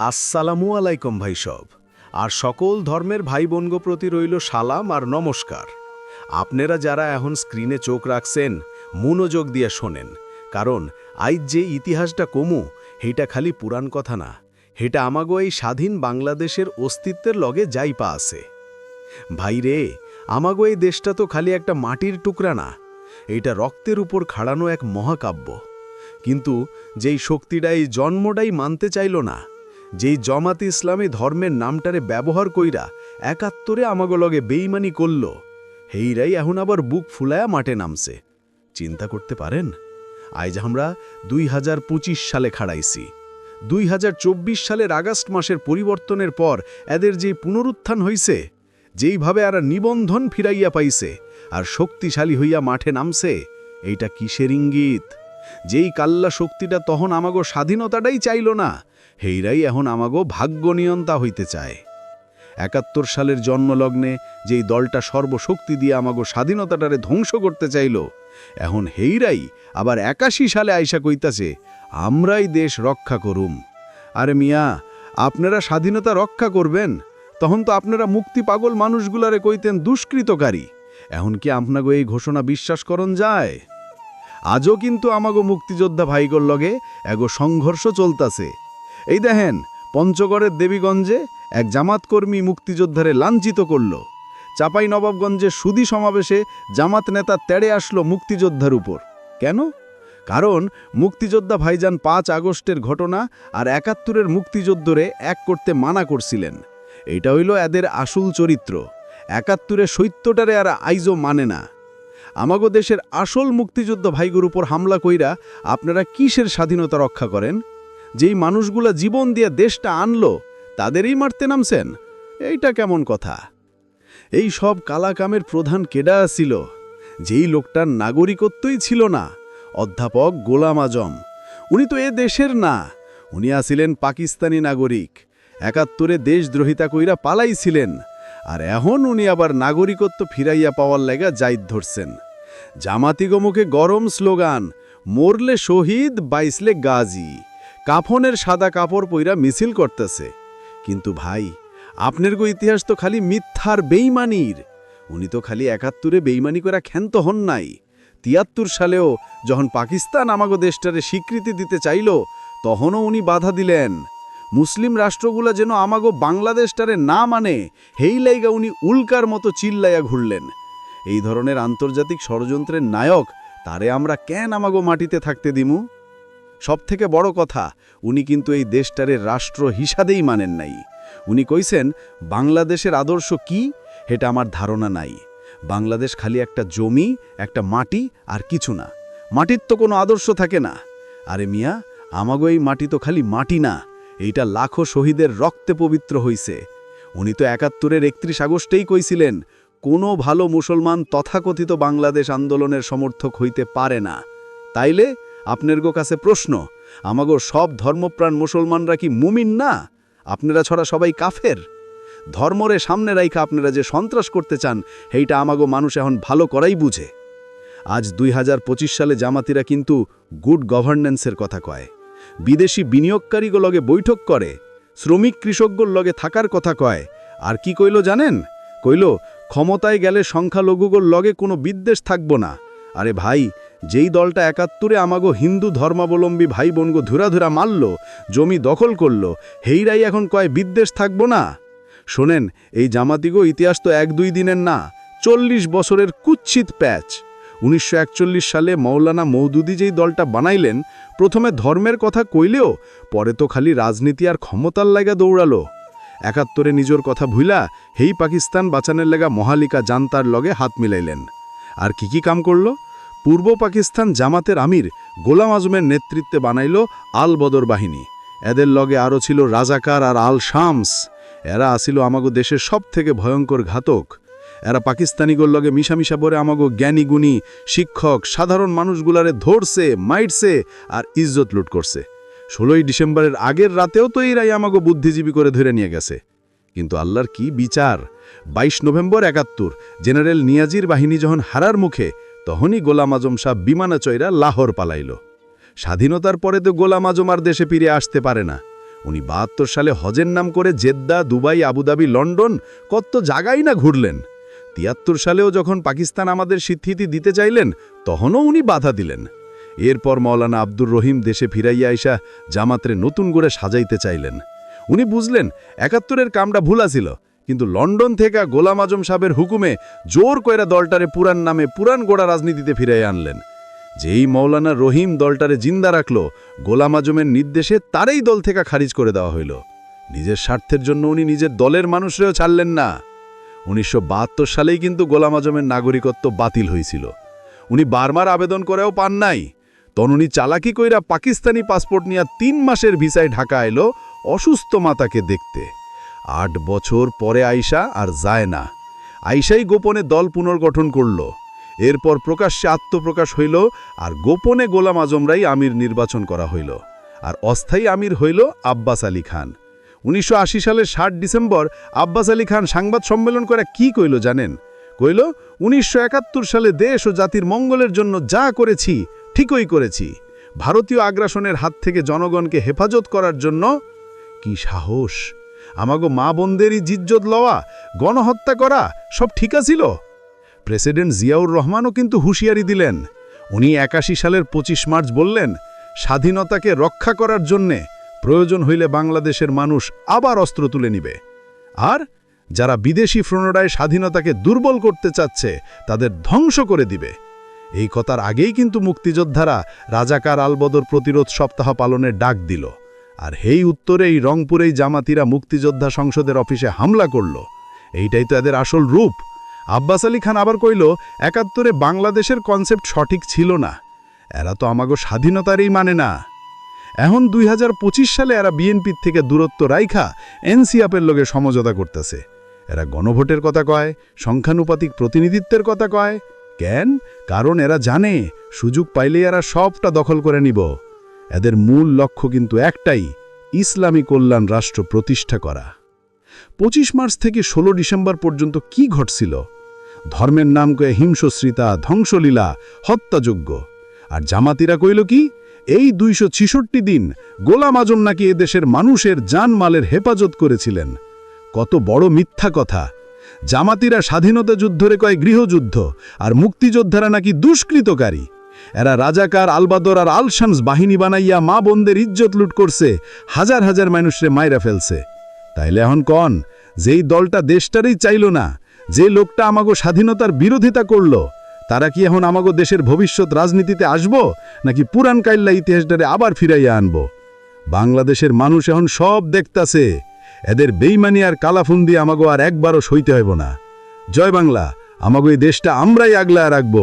আসসালামু আলাইকুম ভাই সব। আর সকল ধর্মের ভাই বোনগো প্রতি রইল সালাম আর নমস্কার। আপনারা যারা এখন স্ক্রিনে চোখ রাখছেন, মনোযোগ দিয়ে শোনেন। কারণ আইজ যে ইতিহাসটা কমু, হেটা খালি পুরাণ কথা না। হেটা আমাগো এই স্বাধীন বাংলাদেশের অস্তিত্বের লগে যাইপা আছে। ভাই রে, আমাগো এই দেশটা তো খালি একটা মাটির টুকরা না। এটা রক্তের উপর খাড়ানো এক মহাকাব্য। কিন্তু যেই শক্তিটা এই জন্মটাই মানতে চাইল না যেই জমাত ইসলামী ধর্মের নামটারে ব্যবহার কইরা একাত্তরে আমাগো লগে বেইমানি করল, হেইরাই এখন আবার বুক ফুলায়া মাঠে নামছে। চিন্তা করতে পারেন? আজ আমরা দুই হাজার পঁচিশ সালে খাড়াইছি। দুই হাজার চব্বিশ সালের আগস্ট মাসের পরিবর্তনের পর এদের যে পুনরুত্থান হইছে, যেইভাবে আর নিবন্ধন ফিরাইয়া পাইছে আর শক্তিশালী হইয়া মাঠে নামছে, এইটা কিসের ইঙ্গিত? যেই কাল্লা শক্তিটা তখন আমাগো স্বাধীনতাটাই চাইল না হেইরাই এখন আমাগো ভাগ্য নিয়ন্তা হইতে চায়। একাত্তর সালের জন্মলগ্নে যেই দলটা সর্বশক্তি দিয়ে আমাগো স্বাধীনতাটারে ধ্বংস করতে চাইল, এখন হেইরাই আবার একাশি সালে আইসা কইতাছে, আমরাই দেশ রক্ষা করুম। আরে মিয়া, আপনারা স্বাধীনতা রক্ষা করবেন? তখন তো আপনারা মুক্তি পাগল মানুষগুলারে কইতেন দুষ্কৃতকারী। এখন কি আপনাগো এই ঘোষণা বিশ্বাস করন যায়? আজও কিন্তু আমাগো মুক্তিযোদ্ধা ভাইগোর লগে এগো সংঘর্ষ চলতাছে। এই দেখেন, পঞ্চগড়ের দেবীগঞ্জে এক জামাতকর্মী মুক্তিযোদ্ধারে লাঞ্ছিত করল। চাপাই নবাবগঞ্জে সুদি সমাবেশে জামাত নেতা তেড়ে আসলো মুক্তিযোদ্ধার উপর। কেন? কারণ মুক্তিযোদ্ধা ভাইজান পাঁচ আগস্টের ঘটনা আর একাত্তরের মুক্তিযোদ্ধরে এক করতে মানা করছিলেন। এটা হইল এদের আসল চরিত্র। একাত্তরে সৈত্যটারে আর আইজো মানে না। আমাগো দেশের আসল মুক্তিযুদ্ধ ভাইগুর উপর হামলা কইরা আপনারা কিসের স্বাধীনতা রক্ষা করেন? যেই মানুষগুলা জীবন দিয়ে দেশটা আনলো, তাদেরই মারতে নামছেন। এইটা কেমন কথা? এই সব কালাকামের প্রধান কেডা ছিল? যেই লোকটার নাগরিকত্বই ছিল না, অধ্যাপক গোলাম আজম। উনি তো এ দেশের না, উনি আছিলেন পাকিস্তানি নাগরিক। একাত্তরে দেশদ্রোহিতা কইরা পালাইছিলেন, আর এখন উনি আবার নাগরিকত্ব ফিরাইয়া পাওয়ার লেগা জাইদ ধরছেন। জামাতিগমুখে গরম স্লোগান, মরলে শহীদ, বাইসলে গাজী। কাফনের সাদা কাপড় পইরা মিছিল করতেছে। কিন্তু ভাই, আপনার গো ইতিহাস তো খালি মিথ্যার বেইমানির। উনি তো খালি একাত্তরে বেইমানি করা ক্ষান্ত হন নাই। তিয়াত্তর সালেও যখন পাকিস্তান আমাগো দেশটারে স্বীকৃতি দিতে চাইল, তখনও উনি বাধা দিলেন। মুসলিম রাষ্ট্রগুলা যেন আমাগো বাংলাদেশটারে না মানে হেই লাইগা উনি উল্কার মতো চিল্লাইয়া ঘুরলেন। এই ধরনের আন্তর্জাতিক ষড়যন্ত্রের নায়ক, তারে আমরা কেন আমাগো মাটিতে থাকতে দিমু? সবথেকে বড় কথা, উনি কিন্তু এই দেশটারে রাষ্ট্র হিসাবেই মানেন নাই। উনি কইছেন, বাংলাদেশের আদর্শ কি? এটা আমার ধারণা নাই। বাংলাদেশ খালি একটা জমি, একটা মাটি আর কিছু না। মাটির তো কোনো আদর্শ থাকে না। আরে মিয়া, আমাগো এই মাটি তো খালি মাটি না। এইটা লাখো শহীদের রক্তে পবিত্র হইছে। উনি তো একাত্তরের একত্রিশ আগস্টেই কইছিলেন, কোনো ভালো মুসলমান তথাকথিত বাংলাদেশ আন্দোলনের সমর্থক হইতে পারে না। তাইলে আপনার গো কাছে প্রশ্ন, আমাগো সব ধর্মপ্রাণ মুসলমানরা কি মুমিন না? আপনারা ছড়া সবাই কাফের। ধর্মরে সামনে রাইখা আপনারা যে সন্ত্রাস করতে চান সেইটা আমাগো মানুষ এখন ভালো করাই বুঝে। আজ দুই হাজার পঁচিশ সালে জামাতিরা কিন্তু গুড গভর্নেন্সের কথা কয়। বিদেশি বিনিয়োগকারীগো লগে বৈঠক করে, শ্রমিক কৃষকগোর লগে থাকার কথা কয়। আর কি কইল জানেন? কইল, ক্ষমতায় গেলে সংখ্যালঘুগোর লগে কোনো বিদ্বেষ থাকব না। আরে ভাই যেই দলটা একাত্তরে আমাগো হিন্দু ধর্মাবলম্বী ভাই বোনগো ধুরা ধুরা মারল, জমি দখল করল, হেইরাই এখন কয় বিদ্বেষ থাকব না? শোনেন, এই জামাতিগো ইতিহাস তো এক দুই দিনের না, চল্লিশ বছরের কুচ্ছিত প্যাচ। উনিশশো একচল্লিশ সালে মৌলানা মৌদুদি যেই দলটা বানাইলেন, প্রথমে ধর্মের কথা কইলেও, পরে তো খালি রাজনীতি আর ক্ষমতার লাগা দৌড়ালো। একাত্তরে নিজের কথা ভুইলা, হেই পাকিস্তান বাঁচানের লাগা মহালিকা জান্তার লগে হাত মিলাইলেন। আর কি কি কাম করল? পূর্ব পাকিস্তান জামাতের আমির গোলাম আজমের নেতৃত্বে বানাইল আল বদর বাহিনী। এদের লগে আরও ছিল রাজাকার আর আল শামস এরা আসিল আমাগো দেশের সব থেকে ভয়ঙ্কর ঘাতক। এরা পাকিস্তানিগোর লগে মিশামিশা পরে আমাগো জ্ঞানী গুণী, শিক্ষক, সাধারণ মানুষগুলারে ধরছে মাইটছে আর ইজ্জত লুট করছে। ষোলোই ডিসেম্বরের আগের রাতেও তো এরাই আমাগো বুদ্ধিজীবী করে ধরে নিয়ে গেছে। কিন্তু আল্লাহর কি বিচার? ২২ নভেম্বর একাত্তর, জেনারেল নিয়াজির বাহিনী যখন হারার মুখে তখনই গোলাম আজম সাহ বিমানা চৈরা লাহোর পালাইল। স্বাধীনতার পরে তো গোলাম আজম আর দেশে ফিরে আসতে পারে না। উনি বাহাত্তর সালে হজের নাম করে জেদ্দা, দুবাই, আবুধাবি, লন্ডন কত জায়গাই না ঘুরলেন। তিয়াত্তর সালেও যখন পাকিস্তান আমাদের স্বীকৃতি দিতে চাইলেন, তখনও উনি বাধা দিলেন। এরপর মৌলানা আব্দুর রহিম দেশে ফিরাইয়া আইসা জামাতরে নতুন করে সাজাইতে চাইলেন। উনি বুঝলেন, একাত্তরের কামটা ভুলা ছিল কিন্তু লন্ডন থেকে গোলাম আজম সাহেবের হুকুমে জোর কইরা দলটারে পুরান নামে পুরান গোড়া রাজনীতিতে ফিরাই আনলেন। যেই মৌলানা রহিম দলটারে জিন্দা রাখল, গোলাম আজমের নির্দেশে তারই দল থেকে খারিজ করে দেওয়া হইল। নিজের স্বার্থের জন্য উনি নিজের দলের মানুষরেও ছাড়লেন না। উনিশশো বাহাত্তর সালেই কিন্তু গোলাম আজমের নাগরিকত্ব বাতিল হয়েছিল উনি বারবার আবেদন করেও পান নাই। তখন উনি চালাকি কইরা পাকিস্তানি পাসপোর্ট নিয়ে তিন মাসের ভিসায় ঢাকা এলো অসুস্থ মাতাকে দেখতে। আট বছর পরে আইসা আর যায় না। আইসাই গোপনে দল পুনর্গঠন করল। এরপর প্রকাশ্যে আত্মপ্রকাশ হইল আর গোপনে গোলাম আজমরাই আমির নির্বাচন করা হইল। আর অস্থায়ী আমির হইল আব্বাস আলী খান। উনিশশো আশি সালের ষাট ডিসেম্বর আব্বাস আলী খান সাংবাদ সম্মেলন করে কি কইল জানেন? কইল, উনিশশো একাত্তর সালে দেশ ও জাতির মঙ্গলের জন্য যা করেছি, ঠিকই করেছি। ভারতীয় আগ্রাসনের হাত থেকে জনগণকে হেফাজত করার জন্য কি সাহস আমাগো মা বোনদেরই জিজ্জত লওয়া, গণহত্যা করা, সব ঠিক আছিল প্রেসিডেন্ট জিয়াউর রহমানও কিন্তু হুঁশিয়ারি দিলেন। উনি একাশি সালের ২৫ মার্চ বললেন, স্বাধীনতাকে রক্ষা করার জন্যে প্রয়োজন হইলে বাংলাদেশের মানুষ আবার অস্ত্র তুলে নিবে। আর যারা বিদেশি ফ্রণরায় স্বাধীনতাকে দুর্বল করতে চাচ্ছে, তাদের ধ্বংস করে দিবে। এই কথার আগেই কিন্তু মুক্তিযোদ্ধারা রাজাকার আলবদর প্রতিরোধ সপ্তাহ পালনের ডাক দিল। আর হেই উত্তরে এই রংপুরেই জামাতিরা মুক্তিযোদ্ধা সংসদের অফিসে হামলা করল। এইটাই তো এদের আসল রূপ। আব্বাস আলী খান আবার কইল, একাত্তরে বাংলাদেশের কনসেপ্ট সঠিক ছিল না। এরা তো আমাগো স্বাধীনতারই মানে না। এখন দুই হাজার পঁচিশ সালে এরা বিএনপির থেকে দূরত্ব রাইখা এনসিআপের লোকে সমঝোতা করতেছে। এরা গণভোটের কথা কয়, সংখ্যানুপাতিক প্রতিনিধিত্বের কথা কয়। কেন? কারণ এরা জানে, সুযোগ পাইলে এরা সবটা দখল করে নিব। এদের মূল লক্ষ্য কিন্তু একটাই, ইসলামী কল্যাণ রাষ্ট্র প্রতিষ্ঠা করা। পঁচিশ মার্চ থেকে ১৬ ডিসেম্বর পর্যন্ত কি ঘটছিল? ধর্মের নাম কয়ে হিংসশ্রিতা ধ্বংসলীলা হত্যাযোগ্য আর জামাতিরা কইল কি, এই দুইশো দিন গোলাম আজম নাকি এদেশের মানুষের জানমালের হেফাজত করেছিলেন। কত বড় মিথ্যা কথা। জামাতিরা স্বাধীনতা যুদ্ধরে কয় গৃহযুদ্ধ, আর মুক্তিযোদ্ধারা নাকি দুষ্কৃতকারী। এরা রাজাকার আলবাদর আর আলশামস বাহিনী বানাইয়া মা বোনদের ইজ্জত লুট করছে, হাজার হাজার মানুষরে মাইরা ফেলছে। তাইলে এখন কন, যেই দলটা দেশটারই চাইল না, যে লোকটা আমাগো স্বাধীনতার বিরোধিতা করল, তারা কি এখন আমাগো দেশের ভবিষ্যৎ রাজনীতিতে আসব, নাকি পুরান কাইল্লা ইতিহাসটারে আবার ফিরাইয়া আনব? বাংলাদেশের মানুষ এখন সব দেখতাছে, এদের বেইমানি আর কালাফুন্দি আমাগো আর একবারও সইতে হইব না। জয় বাংলা, আমাগো এই দেশটা আমরাই আগলা রাখব।